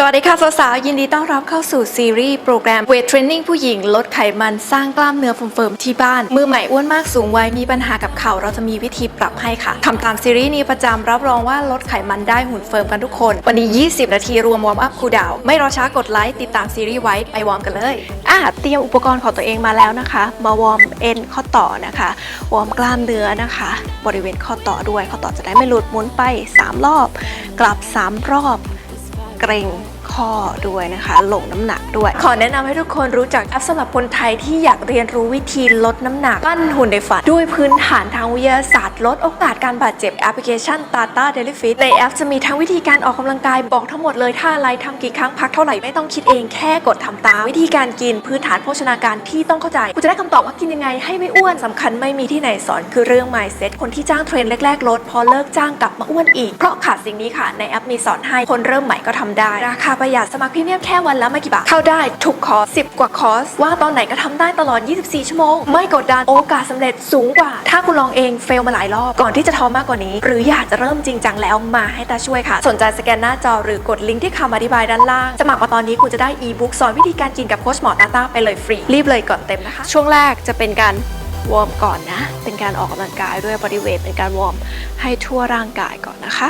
สวัสดีค่ะ สาวๆ ยินดีต้อนรับเข้าสู่ซีรีส์โปรแกรม Weight Training ผู้หญิง ลดไขมันสร้างกล้ามเนื้อเฟิร์มๆที่บ้าน มือใหม่อ้วนมากสูงวัยมีปัญหากับเข่าเราจะมีวิธีปรับให้ค่ะทำตามซีรีส์นี้ประจำรับรองว่าลดไขมันได้หุ่นเฟิร์มกันทุกคน วันนี้ 20 นาทีรวมวอร์มอัพคูดาว ไม่รอช้ากดไลค์ติดตามซีรีส์ไว้ไปวอร์มกันเลยอะเตรียมอุปกรณ์ของตัวเองมาแล้วนะคะ มาวอร์มเอ็นข้อต่อนะคะวอร์มกล้ามเนื้อนะคะ บริเวณข้อต่อด้วยข้อต่อจะได้ไม่หลุดหมุนไปสามรอบ กลับสามรอบ เกรง ข้อด้วยนะคะ ลงน้ำหนักด้วย ขอแนะนำให้ทุกคนรู้จักแอปสำหรับคนไทยที่อยากเรียนรู้วิธีลดน้ำหนักปั้นหุ่นในฝัน ด้วยพื้นฐานทางวิทยาศาสตร์ลดโอกาสการบาดเจ็บแอปพลิเคชัน Tata Daily Fit ในแอปจะมีทั้งวิธีการออกกำลังกายบอกทั้งหมดเลยท่าอะไรทำกี่ครั้งพักเท่าไหร่ไม่ต้องคิดเองแค่กดทำตามวิธีการกินพื้นฐานโภชนาการที่ต้องเข้าใจกูจะได้คำตอบว่ากินยังไงให้ไม่อ้วนสำคัญไม่มีที่ไหนสอนคือเรื่อง mindset คนที่จ้างเทรนแรกๆลดพอเลิกจ้างกลับมาอ้วนอีกเพราะขาดสิ่งนี้ค่ะในแอปมีสอนให้คนเริ่มใหม่ก็ทำได้ราคาประหยัดสมัครพรีเมียมแค่วันละไม่กี่บาท เข้าได้ทุกคอร์ส10 กว่าคอร์ส ว่าตอนไหนก็ทำได้ตลอด 24 ชั่วโมง ไม่กดดันโอกาสสำเร็จสูงกว่า ถ้าคุณลองเองเฟลมาหลายรอบก่อนที่จะท้อมากกว่านี้ หรืออยากจะเริ่มจริงจังแล้วมาให้ตาช่วยค่ะ สนใจสแกนหน้าจอหรือกดลิงก์ที่คำอธิบายด้านล่าง สมัครมาตอนนี้คุณจะได้อีบุ๊กสอนวิธีการกินกับโค้ชหมอตาตาไปเลยฟรีรีบเลยก่อนเต็มนะคะ ช่วงแรกจะเป็นการวอร์มก่อนนะ เป็นการออกกำลังกายด้วยบริเวณเป็นการวอร์มให้ทั่วร่างกายก่อนนะคะ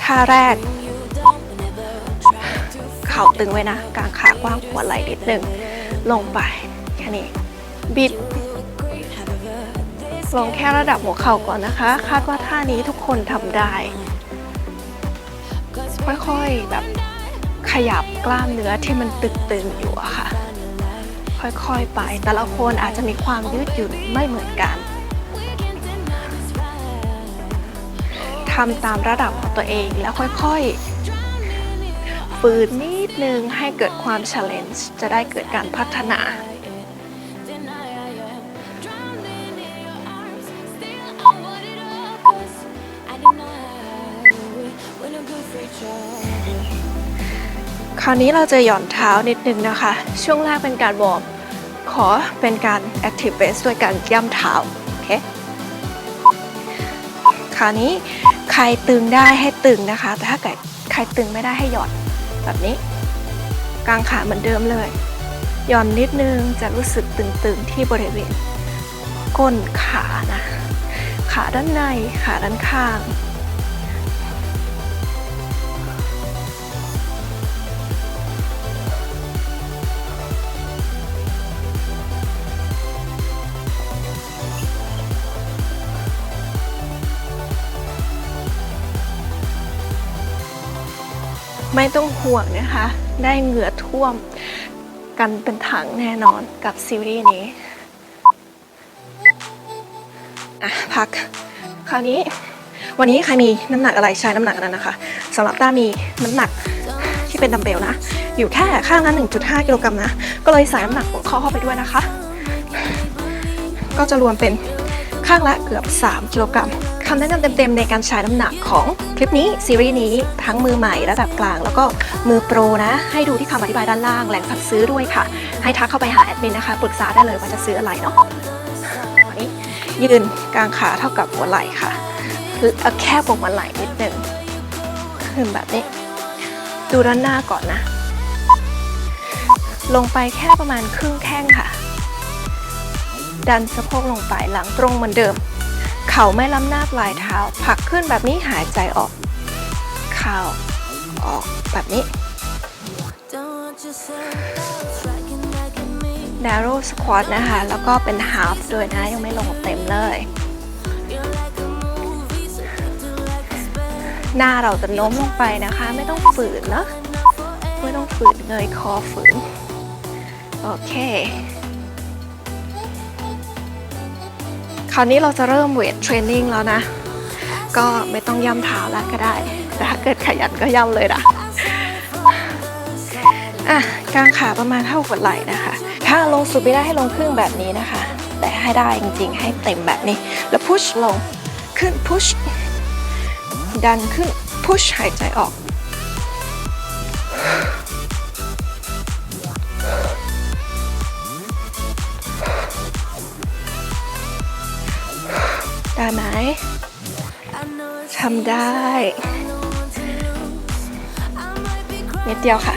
ท่าแรก เข่าตึงไว้นะกางขากว้างหัวไหล่นิดหนึ่งลงไปแค่นี้ บิด ลงแค่ระดับหัวเข่าก่อนนะคะ คาดว่าท่านี้ทุกคนทำได้ ค่อยๆแบบขยับกล้ามเนื้อที่มันตึงๆอยู่อะค่ะ ค่อยๆไป แต่ละคนอาจจะมีความยืดหยุ่นไม่เหมือนกันทำตามระดับของตัวเองแล้วค่อยๆ ฝืนนิดนึงให้เกิดความ challenge จะได้เกิดการพัฒนาคราวนี้เราจะหย่อนเท้านิดนึงนะคะ ช่วงแรกเป็นการวอร์มขอเป็นการ active base ด้วยการย่ำเท้า โอเค คราวนี้ใครตึงได้ให้ตึงนะคะ แต่ถ้าเกิดใครตึงไม่ได้ให้หย่อน แบบนี้ กางขาเหมือนเดิมเลย หย่อนนิดนึงจะรู้สึกตึงๆที่บริเวณ ก้นขานะ ขาด้านใน ขาด้านข้าง ไม่ต้องห่วงนะคะ ได้เหงื่อท่วม กันเป็นถังแน่นอนกับซีรีส์นี้อะพัก คราวนี้ วันนี้ใครมีน้ำหนักอะไรใช้น้ำหนักอันนั้นนะคะสำหรับต้ามีน้ำหนักที่เป็นดัมเบลนะ อยู่แค่ข้างละ1.5กิโลกรัมนะ ก็เลยใส่น้ำหนักหัวข้อเข้าไปด้วยนะคะ ก็จะรวมเป็นข้างละเกือบ 3 กิโลกรัม คำแนะนำเต็มๆในการใช้น้ำหนักของคลิปนี้ซีรีส์นี้ทั้งมือใหม่ระดับกลาง แล้วก็มือโปรนะ ให้ดูที่คำอธิบายด้านล่างแหล่งสั่งซื้อด้วยค่ะ ให้ทักเข้าไปหาแอดมินนะคะปรึกษาได้เลยว่าจะซื้ออะไรเนาะวันนี้ยืนกลางขาเท่ากับหัวไหล่ค่ะเอาแค่ปกหัวไหล่นิดหนึ่งขึ้นแบบนี้ ดูด้านหน้าก่อนนะ ลงไปแค่ประมาณครึ่งแข้งค่ะ ดันสะโพกลงไปหลังตรงเหมือนเดิม เข่าไม่ล้ำหน้าปลายเท้าผลักขึ้นแบบนี้หายใจออก เข่าออกแบบนี้ narrow squat นะคะ แล้วก็เป็น half ด้วยนะ ยังไม่ลงเต็มเลย หน้าเราจะโน้มลงไปนะคะ ไม่ต้องฝืนเนะ ไม่ต้องฝืนเงยคอฝืน โอเค คราวนี้เราจะเริ่มเวทเทรนนิ่งแล้วนะ ก็ไม่ต้องย่ำเท้าแล้วก็ได้ แต่ถ้าเกิดขยันก็ย่ำเลยนะอะกางขาประมาณเท่าหัวไหล่นะคะ ถ้าลงสุดไม่ได้ให้ลงครึ่งแบบนี้นะคะ แต่ให้ได้จริงๆ ให้เต็มแบบนี้ แล้วพุชลงขึ้นพุชดันขึ้นพุชหายใจออก ได้ไหมทำได้ นิดเดียวค่ะ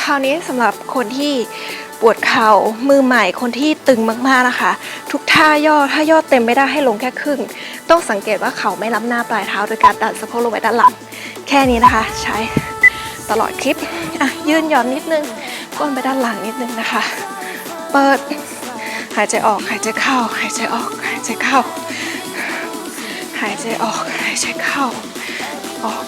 คราวนี้สำหรับคนที่ปวดเข่ามือใหม่คนที่ตึงมากๆนะคะ ทุกท่าย่อถ้าย่อเต็มไม่ได้ให้ลงแค่ครึ่ง ต้องสังเกตว่าเข่าไม่รับหน้าปลายเท้าโดยการดันสะโพกลงไปด้านหลัง แค่นี้นะคะ ใช้ตลอดคลิปอะยืนหย่อนนิดนึงก้นไปด้านหลังนิดนึงนะคะ เปิด หายใจออกหายใจเข้า หายใจออกหายใจเข้า หายใจออกหายใจเข้าออก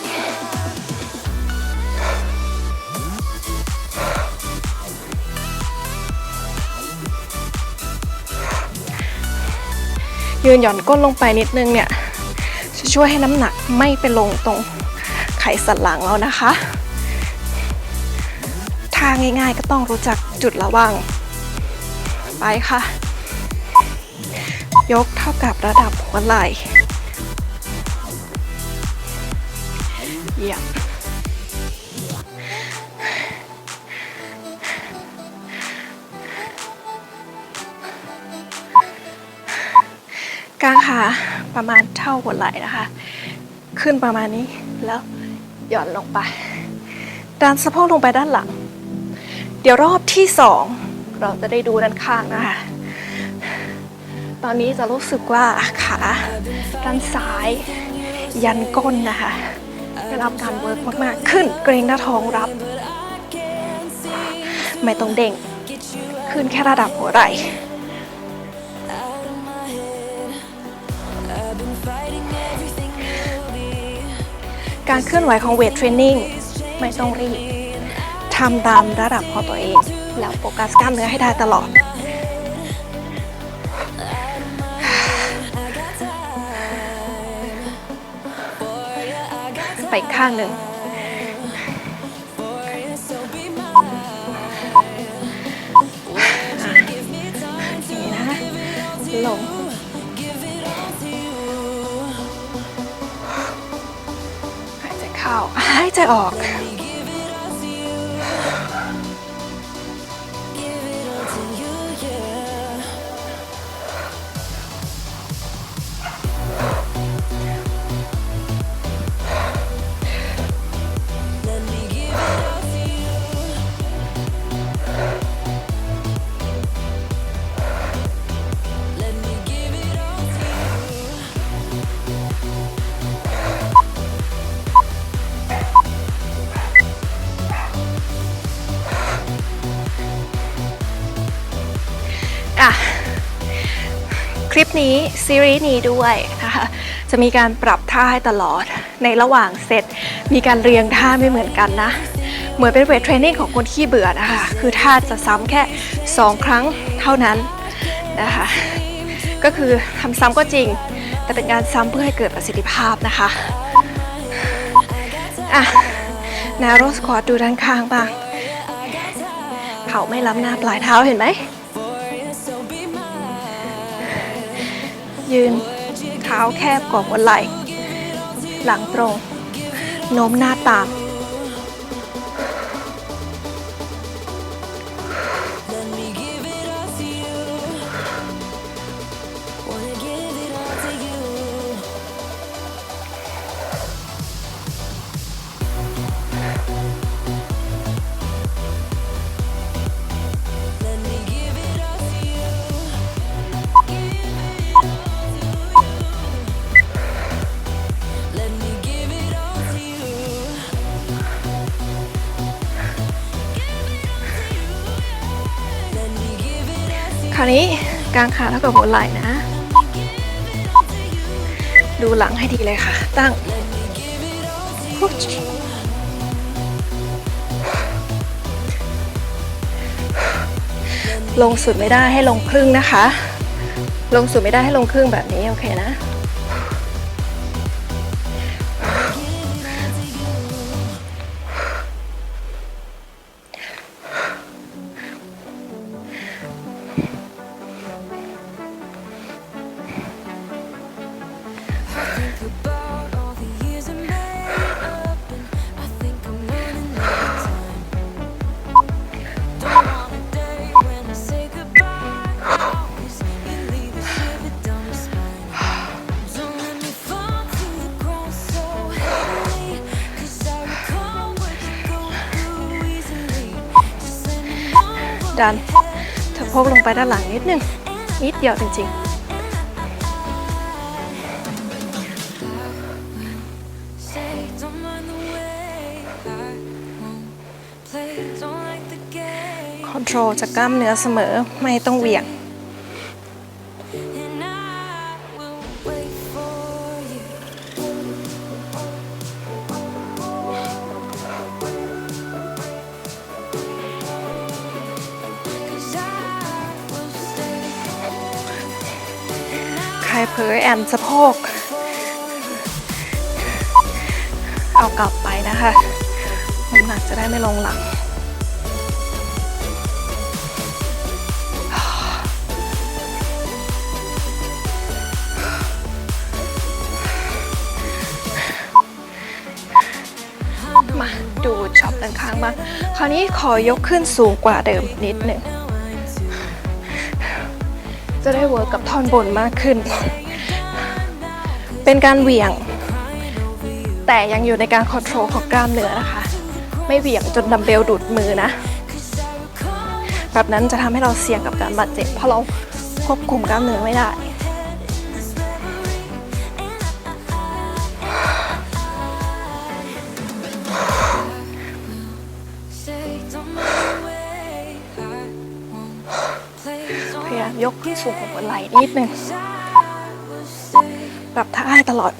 ยืนหย่อนก้นลงไปนิดนึงเนี่ยจะช่วยให้น้ำหนักไม่ไปลงตรงไขสันหลังเรานะคะทางง่ายๆก็ต้องรู้จักจุดระวัง ไปค่ะ ยกเท่ากับระดับหัวไหล่เหยียบ ขาประมาณเท่าหัวไหล่นะคะ ขึ้นประมาณนี้แล้วหย่อนลงไป ดันสะโพกลงไปด้านหลัง เดี๋ยวรอบที่สองเราจะได้ดูด้านข้างนะคะ ตอนนี้จะรู้สึกว่าขาด้านซ้ายยันก้นนะคะได้รับการเวิร์กมากๆ ขึ้นเกรงหน้าท้องรับ ไม่ต้องเด้งขึ้นแค่ระดับหัวไหล่ การเคลื่อนไหวของเวทเทรนนิ่งไม่ต้องรีบทำตามระดับของตัวเอง แล้วโฟกัสกล้ามเนื้อให้ได้ตลอด ไปข้างหนึ่งนี่นะลง เข้าหายใจออก คลิปนี้ซีรีส์นี้ด้วยนะคะจะมีการปรับท่าให้ตลอดในระหว่างเซตมีการเรียงท่าไม่เหมือนกันนะ เหมือนเป็นเวทเทรนนิ่งของคนขี้เบื่อนะคะ คือท่าจะซ้ำแค่ 2 ครั้งเท่านั้นนะคะ ก็คือทำซ้ำก็จริง แต่เป็นการซ้ำเพื่อให้เกิดประสิทธิภาพนะคะอะนาโรสควอตดูด้านข้างบ้างเข่าไม่ล้ำหน้าปลายเท้าเห็นไหม ยืนเท้าแคบกว่าหัวไหล่ หลังตรง โน้มหน้าตามาวนี้กางขาเท่ากับหัวไหล่นะ ดูหลังให้ดีเลยค่ะ ตั้งลงสุดไม่ได้ให้ลงครึ่งนะคะ ลงสุดไม่ได้ให้ลงครึ่งแบบนี้ โอเคนะ การถโพกลงไปด้านหลังนิดนึง นิดเดียวจริงๆคอนโทรลจากกล้ามเนื้อเสมอไม่ต้องเหวี่ยง นสะโพก เอากลับไปนะคะน้ำหนักจะได้ไม่ลงหลัง มาดูช็อปด้านข้างบ้างคราวนี้ขอยกขึ้นสูงกว่าเดิมนิดหนึ่งจะได้เวิร์กกับท่อนบนมากขึ้น เป็นการเหวี่ยง แต่ยังอยู่ในการคอนโทรลของกล้ามเนื้อนะคะ ไม่เหวี่ยงจนดัมเบลดูดมือนะ แบบนั้นจะทำให้เราเสี่ยงกับการบาดเจ็บ เพราะเราควบคุมกล้ามเนื้อไม่ได้ Say, don't mind the way I won't play. พยายามยกขึ้นสูงกว่าหัวไหล่นิดนึง Cause I will stay. ปรับท่าให้ตลอด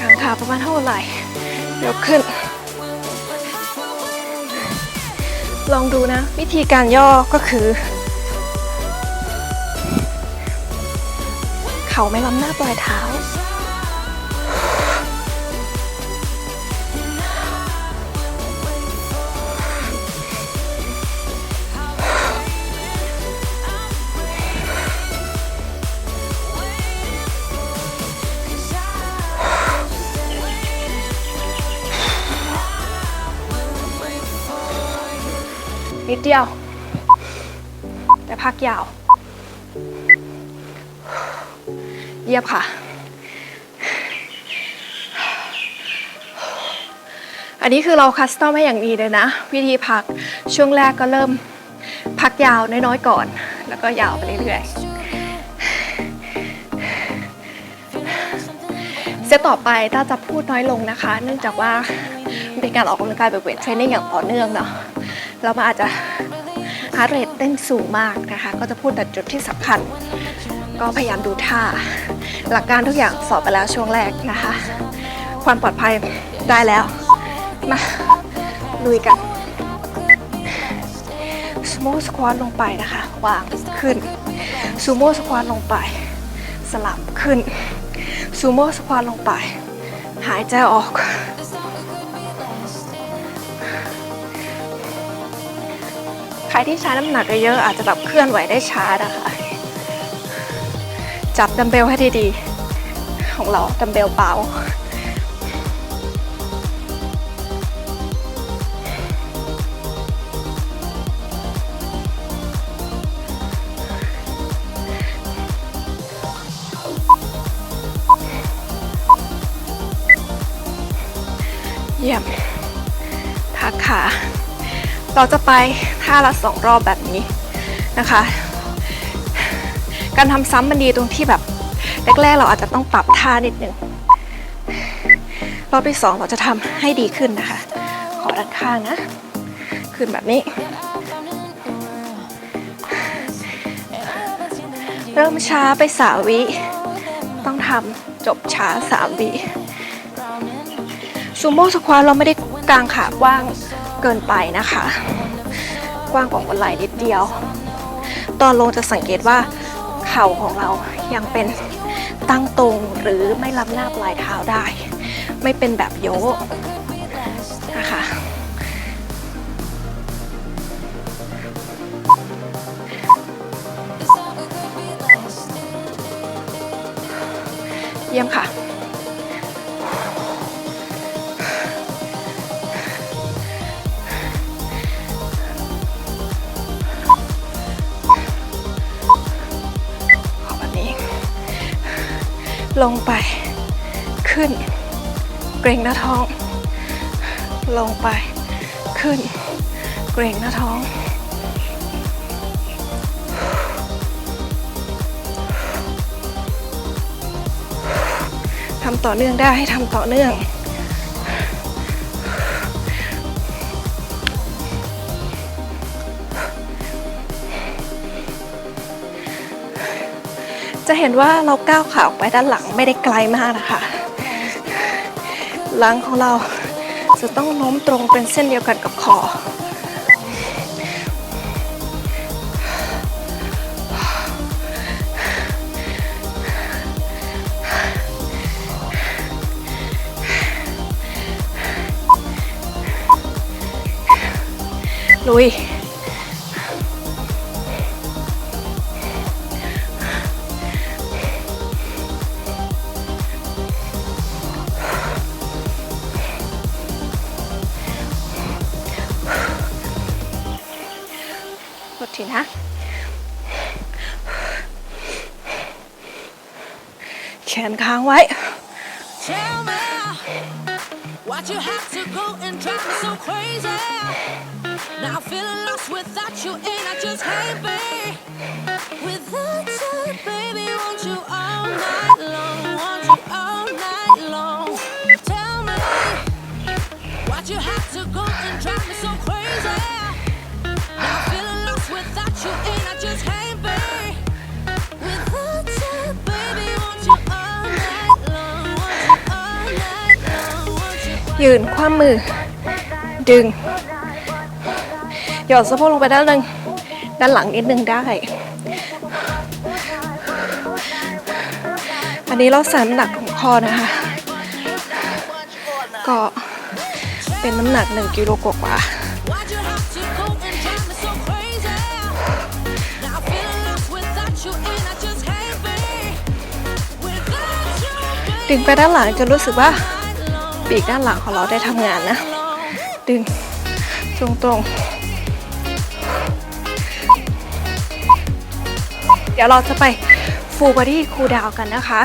กางขาประมาณเท่าไหร่ ยกขึ้น ลองดูนะ วิธีการย่อก็คือ เข่าไม่ล้ำหน้าปลายเท้า นิดเดียว แต่พักยาว เยียบค่ะ อันนี้คือเราคัสตอมให้อย่างดีเลยนะ วิธีพักช่วงแรกก็เริ่มพักยาวน้อยๆก่อน แล้วก็ยาวไปเรื่อยๆเซตต่อไปต้าจะพูดน้อยลงนะคะ เนื่องจากว่าเป็นการออกกำลังกายแบบเวทเทรนนิ่งอย่างต่อเนื่องเนาะ แล้วมันอาจจะฮาร์ดเรทเต้นสูงมากนะคะ ก็จะพูดแต่จุดที่สำคัญ ก็พยายามดูท่า หลักการทุกอย่างสอบไปแล้วช่วงแรกนะคะ ความปลอดภัยได้แล้ว มาลุยกันสโมสควอตลงไปนะคะ วางขึ้นซูโม่สควอตลงไป สลับขึ้นซูโม่สควอตลงไป หายใจออก รที่ใช้น้ำหนักเยอะอาจจะแบบเคลื่อนไหวได้ช้านะคะ จับดัมเบลให้ดีๆของเราดัมเบลเบา เราจะไปท่าละสองรอบแบบนี้นะคะ การทำซ้ำมันดีตรงที่แบบแรกๆเราอาจจะต้องปรับท่านิดนึงรอบที่สองเราจะทำให้ดีขึ้นนะคะ ขอด้านข้างนะ ขึ้นแบบนี้ เริ่มช้าไปสาวิ ต้องทำจบช้าสามวิซูโม่สควอตเราไม่ได้กางขากว้าง เกินไปนะคะ กว้างกว่าหัวไหล่นิดเดียว ตอนลงจะสังเกตว่าเข่าของเรายังเป็นตั้งตรงหรือไม่ล้ำหน้าปลายเท้าได้ ไม่เป็นแบบโยกนะคะเยี่ยมค่ะ ลงไป ขึ้น เกรงหน้าท้อง ลงไป ขึ้น เกรงหน้าท้อง ทำต่อเนื่องได้ให้ทำต่อเนื่อง จะเห็นว่าเราก้าวขาออกไปด้านหลังไม่ได้ไกลมากนะคะ หลังของเราจะต้องโน้มตรงเป็นเส้นเดียวกันกับคอ ลุย ไว้ Tell me why'd you have to go and drive me so crazy? Now I'm feeling lost without you, and I just can't be without you, baby. Want you all night ยืนคว่ำมือ ดึง หย่อนสะโพกลงไปด้านหนึ่งด้านหลังนิดนึงได้ อันนี้เราใส่น้ำหนักของคอนะคะ ก็เป็นน้ำหนัก 1กิโลกว่าๆ Why'd you have to go and drive me so crazy? Now I'm feeling lost without you, and I just can't be without you, ดึงไปด้านหลังจนรู้สึกว่า ปีกด้านหลังของเราได้ทำงานนะ ดึงตรงตรงๆเดี๋ยวเราจะไปฟูบารี่ครูดาวกันนะคะ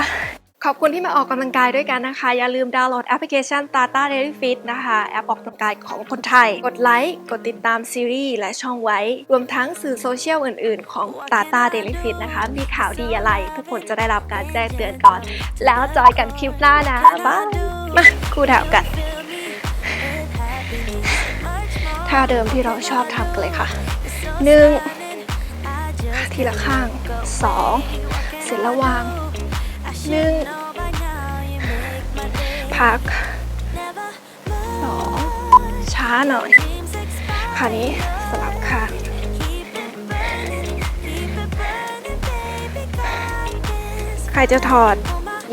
ขอบคุณที่มาออกกำลังกายด้วยกันนะคะ อย่าลืมดาวน์โหลดแอปพลิเคชัน Tata Daily Fit นะคะ แอปออกกำลังกายของคนไทย กดไลค์กดติดตามซีรีส์และช่องไว้ รวมทั้งสื่อโซเชียลอื่นๆ ของ Tata Daily Fit นะคะ มีข่าวดีอะไร ทุกคนจะได้รับการแจ้งเตือนก่อน แล้วจอยกันคลิปหน้านะบ๊ายมาคูลดาวกันท่าเดิมที่เราชอบทำกันเลยค่ะหนึ่งทีละข้างสองเสร็จแล้ววาง นึ่งพักสองช้าหน่อยคราวนี้สลับข้างใครจะถอด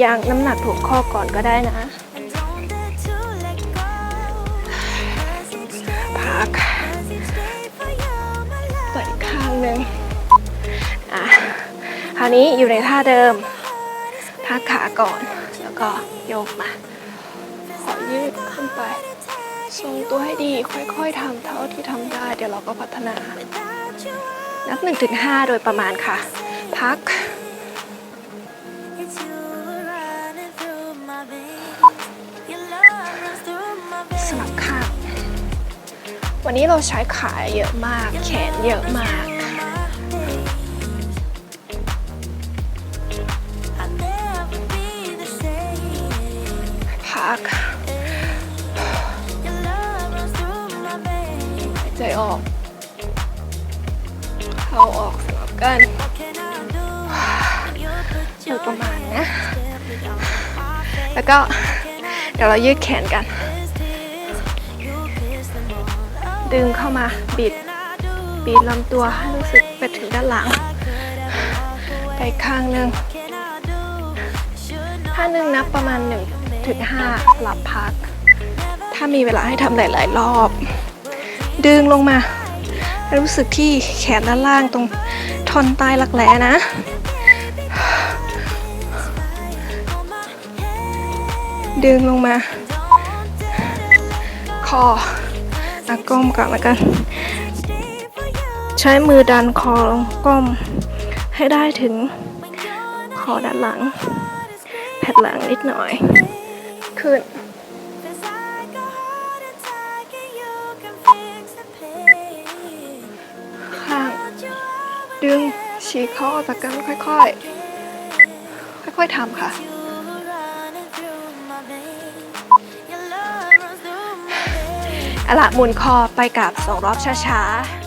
ยางน้ำหนักถูกข้อก่อนก็ได้นะ พักต่ออีกข้างหนึ่งอะคราวนี้อยู่ในท่าเดิม พักขาก่อน แล้วก็โยกมา ขอยืดขึ้นไป ทรงตัวให้ดี ค่อยๆทำเท่าที่ทำได้ เดี๋ยวเราก็พัฒนา นับหนึ่งถึงห้าโดยประมาณค่ะ พัก สลับข้าง วันนี้เราใช้ขาเยอะมาก แขนเยอะมากายใจออก เข้าออกสลับกัน What can I do? You put โดย your ประมาณนะ แล้วก็เดี๋ยวเรายืดแขนกัน ดึงเข้ามาบิดบีบลำตัวให้รู้สึกไปถึงด้านหลัง ไปข้างหนึ่งถ้าหนึ่งนับประมาณ1 ถึง5หลับพัก ถ้ามีเวลาให้ทำหลาย ๆ รอบ ดึงลงมา รู้สึกที่แขนด้านล่างตรงทอนใต้รักแร้นะดึงลงมา คออะก้มก่อนแล้วกัน ใช้มือดันคอลงก้ม ให้ได้ถึงคอด้านหลัง แผ่นหลังนิดหน่อย ขึ้น Feels like a heart attack and you can fix the pain. ข้าง Don't you ever ดึงฉีกเขาออกจากกันค่อยๆ ค่อยๆทำค่ะ you running through my veins. Your love runs through my veins. เอาละหมุนคอไปกับสองรอบช้าๆ